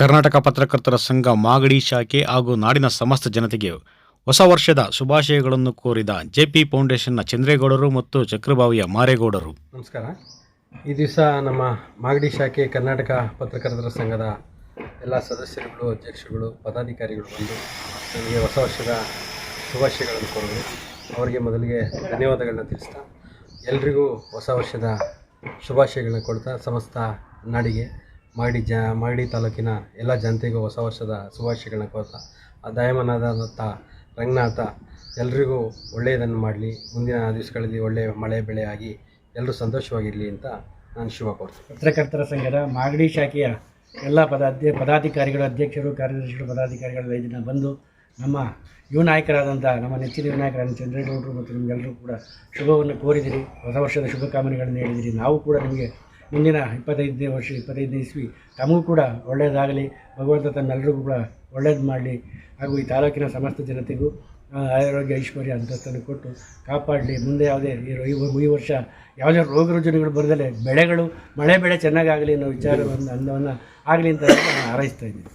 ಕರ್ನಾಟಕ ಪತ್ರಕರ್ತರ ಸಂಘ ಮಾಗಡಿ ಶಾಖೆ ಹಾಗೂ ನಾಡಿನ ಸಮಸ್ತ ಜನತೆಗೆ ಹೊಸ ವರ್ಷದ ಶುಭಾಶಯಗಳನ್ನು ಕೋರಿದ ಜೆಪಿ ಫೌಂಡೇಶನ್ನ ಚಂದ್ರೇಗೌಡರು ಮತ್ತು ಚಕ್ರಬಾವಿಯ ಮಾರೇಗೌಡರು. ನಮಸ್ಕಾರ. ಈ ದಿವಸ ನಮ್ಮ ಮಾಗಡಿ ಶಾಖೆ ಕರ್ನಾಟಕ ಪತ್ರಕರ್ತರ ಸಂಘದ ಎಲ್ಲ ಸದಸ್ಯರುಗಳು, ಅಧ್ಯಕ್ಷರುಗಳು, ಪದಾಧಿಕಾರಿಗಳು ಬಂದು ನನಗೆ ಹೊಸ ವರ್ಷದ ಶುಭಾಶಯಗಳನ್ನು ಕೋರಿದರು. ಅವರಿಗೆ ಮೊದಲಿಗೆ ಧನ್ಯವಾದಗಳನ್ನ ತಿಳಿಸ್ತಾ, ಎಲ್ರಿಗೂ ಹೊಸ ವರ್ಷದ ಶುಭಾಶಯಗಳನ್ನ ಕೊಡ್ತಾ ಸಮಸ್ತ ನಾಡಿಗೆ ಮಾಗಡಿ ಜ, ಮಾಡಿ ತಾಲೂಕಿನ ಎಲ್ಲ ಜನತೆಗೂ ಹೊಸ ವರ್ಷದ ಶುಭಾಶಯಗಳನ್ನ ಕೋರ್ತಾ, ಆ ದಯಮನಾದಂಥ ರಂಗನಾಥ, ಎಲ್ರಿಗೂ ಒಳ್ಳೆಯದನ್ನು ಮಾಡಲಿ, ಮುಂದಿನ ದಿವಸಗಳಲ್ಲಿ ಒಳ್ಳೆಯ ಮಳೆ ಬೆಳೆ ಆಗಿ ಎಲ್ಲರೂ ಸಂತೋಷವಾಗಿರಲಿ ಅಂತ ನಾನು ಶುಭ ಕೋರ್ತೀನಿ ಪತ್ರಕರ್ತರ ಸಂಘದ ಮಾಗಡಿ ಶಾಖೆಯ ಎಲ್ಲ ಪದಾಧ್ಯ, ಪದಾಧಿಕಾರಿಗಳು, ಅಧ್ಯಕ್ಷರು, ಕಾರ್ಯದರ್ಶಿಗಳು ಪದಾಧಿಕಾರಿಗಳೆಲ್ಲ ಈ ದಿನ ಬಂದು ನಮ್ಮ ಯುವ ನಾಯಕರಾದಂಥ, ನಮ್ಮ ನೆಚ್ಚಿನ ಯುವ ನಾಯಕರಾದ ಚಂದ್ರೇಗೌಡರು ಮತ್ತು ನಿಮಗೆಲ್ಲರೂ ಕೂಡ ಶುಭವನ್ನು ಕೋರಿದಿರಿ. ಹೊಸ ವರ್ಷದ ಶುಭಕಾಮನೆಗಳನ್ನು ಹೇಳಿದಿರಿ. ನಾವು ಕೂಡ ನಿಮಗೆ ಮುಂದಿನ ಇಪ್ಪತ್ತೈದನೇ ವರ್ಷ, ಇಪ್ಪತ್ತೈದನೇ ಇಸ್ವಿ, ತಮಗೂ ಕೂಡ ಒಳ್ಳೆಯದಾಗಲಿ. ಭಗವಂತ ತನ್ನೆಲ್ಲರಿಗೂ ಕೂಡ ಒಳ್ಳೇದು ಮಾಡಲಿ. ಹಾಗೂ ಈ ತಾಲೂಕಿನ ಸಮಸ್ತ ಜನತೆಗೂ ಆರೋಗ್ಯ, ಐಶ್ವರ್ಯ, ಅಂತಸ್ತನ್ನು ಕೊಟ್ಟು ಕಾಪಾಡಲಿ. ಮುಂದೆ ಯಾವುದೇ ಈ ವರ್ಷ ಯಾವುದೇ ರೋಗ ರುಜಿನಗಳು ಬರದಲೆ ಬೆಳೆಗಳು, ಮಳೆ ಬೆಳೆ ಚೆನ್ನಾಗಾಗಲಿ ಅನ್ನೋ ವಿಚಾರವನ್ನು, ಅನ್ನವನ್ನು ಆಗಲಿ ಅಂತ ನಾನು ಹಾರೈಸ್ತಾ ಇದ್ದೀನಿ.